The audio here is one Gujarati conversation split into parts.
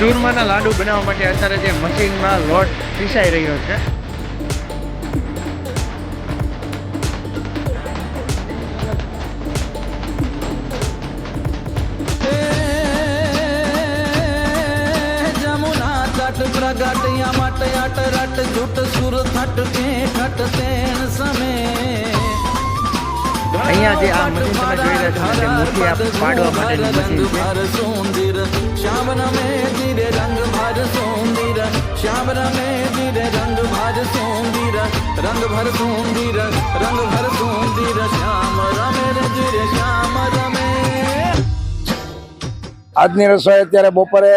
ચૂરમાના લાડુ બનાવવા માટે અત્યારે જે મશીનમાં લોટ પીસાઈ રહ્યો છે. જમુના માટે પ્રગટ યમટ યટ રટ જુટ સુર થટ કે ઠટ તેન સમે. અહીંયા જે આ મશીન તમે જોઈ રહ્યા છો તે મુઠ્ઠી આ પાડવા માટેનું મશીન છે. શ્યામ રમે ધીરે રંગ ભર સુંદર રંગ ભર સુંદર રંગ ભર સુંદર શ્યામ રમે રે ધીરે શ્યામ રમે આજની રસોઈ અત્યારે બપોરે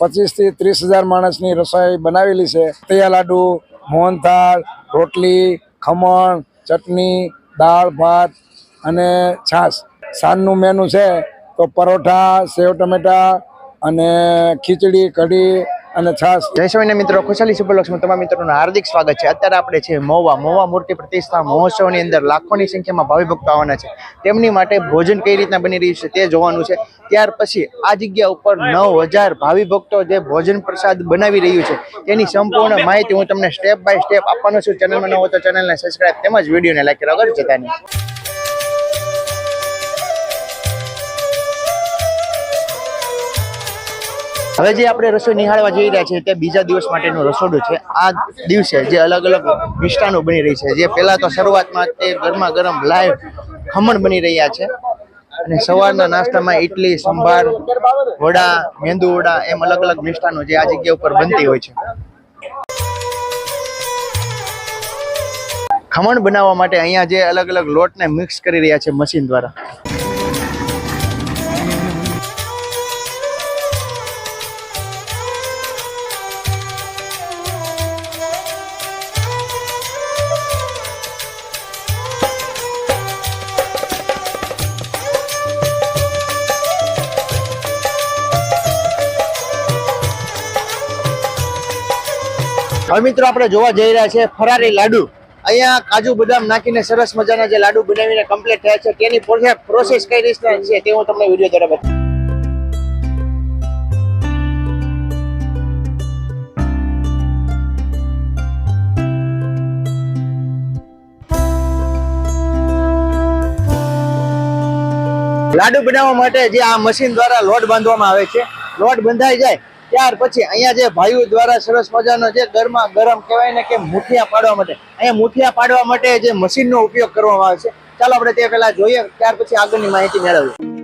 પચીસથી ત્રીસ હજાર માણસની રસોઈ બનાવેલી છે. તૈયા લાડુ મોહનથાળ રોટલી, ખમણ, ચટણી, દાળ, ભાત અને છાશ. સાંજનું મેનુ છે તો પરોઠા, સેવ ટમેટા અને ખીચડી, કઢી અને છાશ જય સ્વામી મિત્રો, ખુશાલી સુપરલક્ષ્મી તમામ મિત્રોનું હાર્દિક સ્વાગત છે. અત્યારે આપણે છે મોવા. મોવા મૂર્તિ પ્રતિષ્ઠા મહોત્સવની અંદર લાખોની સંખ્યામાં ભાવિ ભક્તો આવવાના છે. તેમની માટે ભોજન કઈ રીતના બની રહ્યું છે તે જોવાનું છે. ત્યાર પછી આ જગ્યા ઉપર નવ હજાર ભાવિ ભક્તો જે ભોજન પ્રસાદ બનાવી રહ્યું છે. તેની સંપૂર્ણ માહિતી હું તમને સ્ટેપ બાય સ્ટેપ આપવાનો છું. ચેનલમાં ન તો ચેનલને સબસ્ક્રાઈબ તેમજ વિડીયોને લાઈક કરવા જતા નહીં. હવે જે આપણે રસોઈ નિહાળવા જઈ રહ્યા છીએ તે બીજા દિવસ માટેનું રસોડું છે. આ દિવસે જે અલગ અલગ મિષ્ટાનો બની રહી છે. જે પહેલા તો શરૂઆતમાં તે ગરમા ગરમ લાઈવ ખમણ બની રહ્યા છે. અને સવારના નાસ્તામાં ઇડલી સંભાર, વડા, મેંદુ વડા એમ અલગ અલગ મિષ્ટાનો જે આ જગ્યા ઉપર બનતી હોય છે. ખમણ બનાવવા માટે અહીંયા જે અલગ અલગ લોટને મિક્સ કરી રહ્યા છે મશીન દ્વારા. હવે મિત્રો આપણે જોવા જઈ રહ્યા છે ફરારી લાડુ. અહીંયા કાજુ બદામ નાખીને સરસ મજાના જે લાડુ બનાવીને કમ્પ્લીટ થયા છે. તેની પ્રોસેસ કઈ રીતના છે તે હું તમને વીડિયો દ્વારા બતાવું લાડુ બનાવવા માટે જે આ મશીન દ્વારા લોટ બાંધવામાં આવે છે. લોટ બંધાઈ જાય ત્યાર પછી અહીંયા જે ભાઈઓ દ્વારા સરસ મજાનો જે ગરમા ગરમ કહેવાય ને કે મુઠિયા પાડવા માટે, અહીંયા મુઠિયા પાડવા માટે જે મશીનનો ઉપયોગ કરવામાં આવે છે. ચાલો આપણે તે પહેલા જોઈએ, ત્યાર પછી આગળની માહિતી મેળવીએ.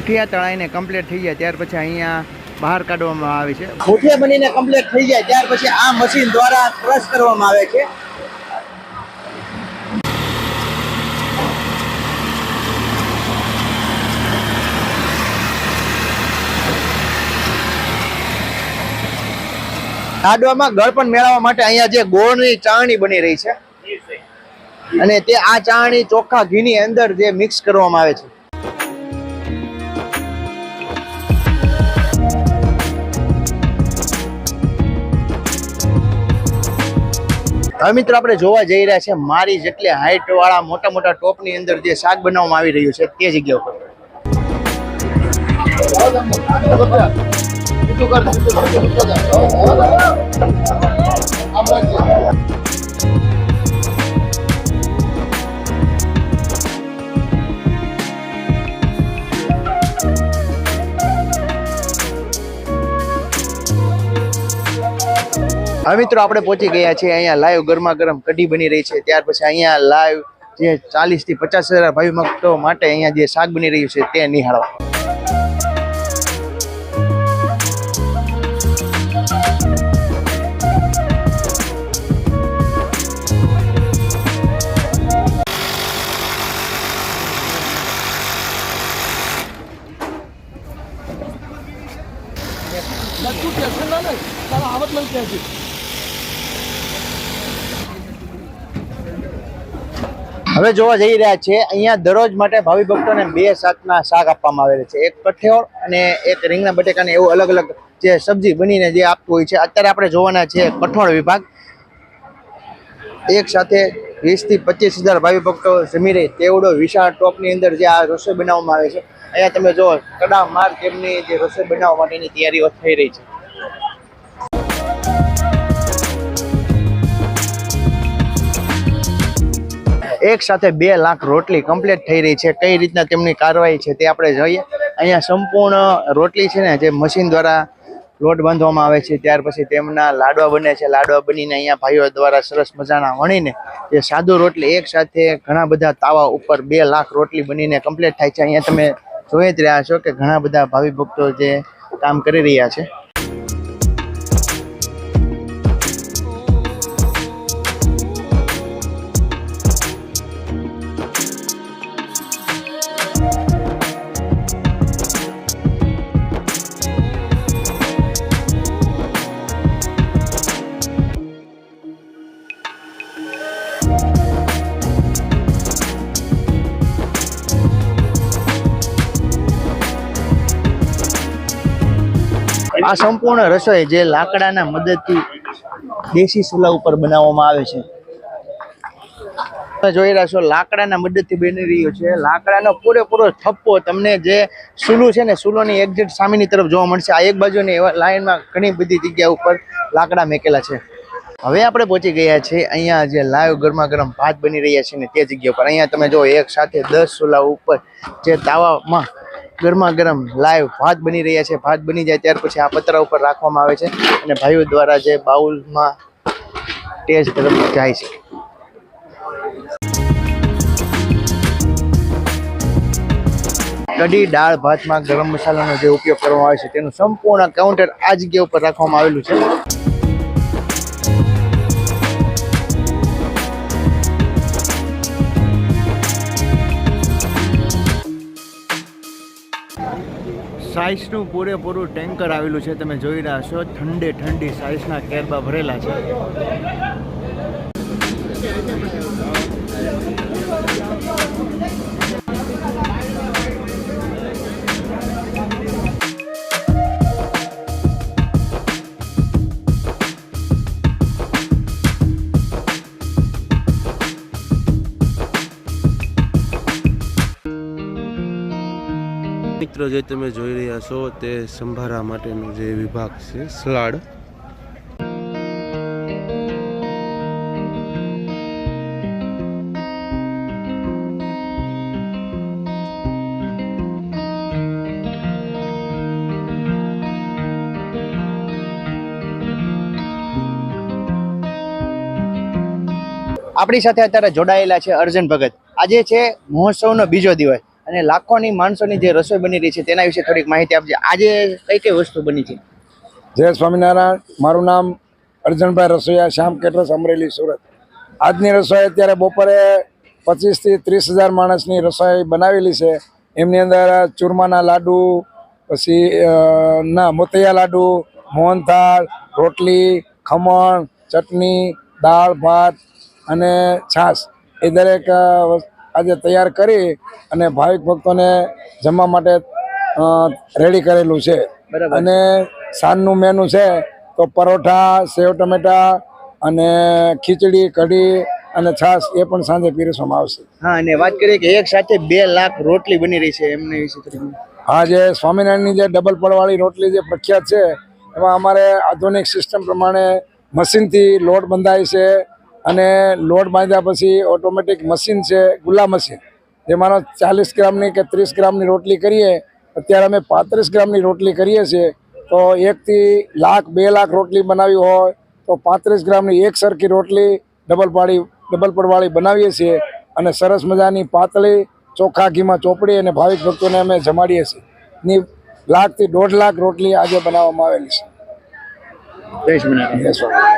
મુઠિયા તળાઈને કમ્પ્લીટ થઈ જાય, ત્યાર પછી અહીંયા બહાર કાઢવામાં આવે છે. મુઠિયા બનીને કમ્પ્લીટ થઈ જાય, ત્યાર પછી આ મશીન દ્વારા ક્રશ કરવામાં આવે છે. લાડવામાં ગળપણ મેળવવા માટે અહીંયા જે ગોળની ચાણી બની રહી છે. અને તે આ ચાણી ચોખ્ખા ઘીની અંદર જે મિક્સ કરવામાં આવે છે. હવે મિત્રો, આપણે જોવા જઈ રહ્યા છે મારી જેટલી હાઈટ વાળા મોટા મોટા ટોપની અંદર જે શાક બનાવવામાં આવી રહ્યું છે તે જગ્યા ઉપર. હવે મિત્રો આપણે પહોંચી ગયા છીએ અહીંયા લાઈવ ગરમા ગરમ કઢી બની રહી છે. ત્યાર પછી અહીંયા લાઈવ જે ચાલીસથી પચાસ હજાર ભાવિ ભક્તો માટે અહીંયા જે શાક બની રહ્યું છે તે નિહાળવા. હવે જોવા જઈ રહ્યા છે, અહીંયા દરરોજ માટે ભાવિ ભક્તોને બે શાકના શાક આપવામાં આવેલા છે. એક કઠિયોળ અને એક રીંગણા બટેકાને એવું અલગ અલગ જે સબ્જી બનીને જે આપતું હોય છે. અત્યારે આપણે જોવાના છે કઠોળ વિભાગ. એક સાથે વીસથી પચીસ હજાર ભાવિ ભક્તો જમી રહી તેવડો વિશાળ ટોપની અંદર જે આ રસોઈ બનાવવામાં આવે છે. અહીંયા તમે જો માર્ગ તેમની જે રસોઈ બનાવવા માટેની તૈયારીઓ થઈ રહી છે. એક સાથે બે લાખ રોટલી કમ્પ્લીટ થઈ રહી છે. કઈ રીતના તેમની કાર્યવાહી છે તે આપણે જોઈએ. અહીંયા સંપૂર્ણ રોટલી છે ને જે મશીન દ્વારા લોટ બાંધવામાં આવે છે. ત્યાર પછી તેમના લાડવા બને છે. લાડવા બનીને અહીંયા ભાઈઓ દ્વારા સરસ મજાના વણીને જે સાદુ રોટલી એક સાથે ઘણા બધા તાવા ઉપર બે લાખ રોટલી બનીને કમ્પ્લીટ થાય છે. અહીંયા તમે જોઈ જ રહ્યા છો કે ઘણા બધા ભાવિ ભક્તો જે કામ કરી રહ્યા છે. આ સંપૂર્ણ રસોઈ જે લાકડાના મદદથી દેશી ચૂલા ઉપર બનાવવામાં આવે છે. તમે જોઈ રહ્યા છો, લાકડાના મદદથી બની રહ્યું છે. લાકડાનો પૂરેપૂરો થપ્પો તમને જે સૂલું છે ને સુલોની એક્ઝેક્ટ સામેની તરફ જોવા મળશે. આ એક બાજુની એવા લાઇનમાં ઘણી બધી જગ્યા ઉપર લાકડા મેકેલા છે. હવે આપણે પહોંચી ગયા છે અહીંયા જે લાઈવ ગરમા ગરમ ભાત બની રહ્યા છે ને, તે જગ્યા પર અહીંયા તમે જો એક સાથે દસ ચૂલા ઉપર જે તાવામાં ગરમા ગરમ લાઈવ ભાત બની રહ્યા છે. ભાત બની જાય ત્યાર પછી આ પતરા ઉપર રાખવામાં આવે છે અને ભાઈઓ દ્વારા જે બાઉલમાં ટેસ્ટ તરફ જાય છે. કઢી દાળ ભાતમાં ગરમ મસાલાનો જે ઉપયોગ કરવામાં આવે છે તેનું સંપૂર્ણ કાઉન્ટર આ જગ્યા ઉપર રાખવામાં આવેલું છે. સાઈઝનું પૂરેપૂરું ટેન્કર આવેલું છે, તમે જોઈ રહ્યા છો, ઠંડે ઠંડી સાઇઝના કેરબા ભરેલા છે. મિત્રો, જે તમે જોઈ રહ્યા છો તે સંભારા માટેનો જે વિભાગ છે, સલાડ. આપણી સાથે અત્યારે જોડાયેલા છે અર્જન ભગત. આજે છે મહોત્સવનો બીજો દિવસ. અને લાખોની માણસોની જે રસોઈ બની રહી છે તેના વિશે થોડીક માહિતી આપજે. આજે કઈ કઈ વસ્તુ બની છે? જય સ્વામિનારાયણ. મારું નામ અર્જનભાઈ રસોઈયા, શ્યામ કેટરસ, અમરેલી, સુરત. આજની રસોઈ અત્યારે બપોરે પચીસથી ત્રીસ હજાર માણસની રસોઈ બનાવેલી છે. એમની અંદર ચૂરમાના લાડુ, પછી ના, મોતૈયા લાડુ મોહનથાળ રોટલી, ખમણ, ચટણી, દાળ, ભાત અને છાશ. એ દરેક આજે તૈયાર કરી અને ભાવિક ભક્તોને જમવા માટે રેડી કરેલું છે. અને સાંજનું મેનુ છે તો પરોઠા સેવ ટમેટા અને ખીચડી કઢી અને છાશ એ પણ સાંજે પીરસવામાં આવશે. હા અને વાત કરીએ કે એક સાથે બે લાખ રોટલી બની રહી છે એમને વિશે હા જે સ્વામિનારાયણની જે ડબલ પડવાળી રોટલી જે પ્રખ્યાત છે એમાં અમારે આધુનિક સિસ્ટમ પ્રમાણે મશીનથી લોટ બંધાય છે અને લોડ બાંધ્યા પછી ઓટોમેટિક મશીન છે ગુલ્લા મશીન. જેમાંનો ચાલીસ ગ્રામની કે ત્રીસ ગ્રામની રોટલી કરીએ અત્યારે અમે પાંત્રીસ ગ્રામની રોટલી કરીએ છીએ તો એકથી લાખ બે લાખ રોટલી બનાવી હોય તો પાંત્રીસ ગ્રામની એક સરખી રોટલી ડબલ પાડી ડબલ પડવાળી બનાવીએ છીએ અને સરસ મજાની પાતળી ચોખ્ખા ઘીમાં ચોપડી અને ભાવિક ભક્તોને અમે જમાડીએ છીએ. ની લાખથી દોઢ લાખ રોટલી આજે બનાવવામાં આવેલી છે.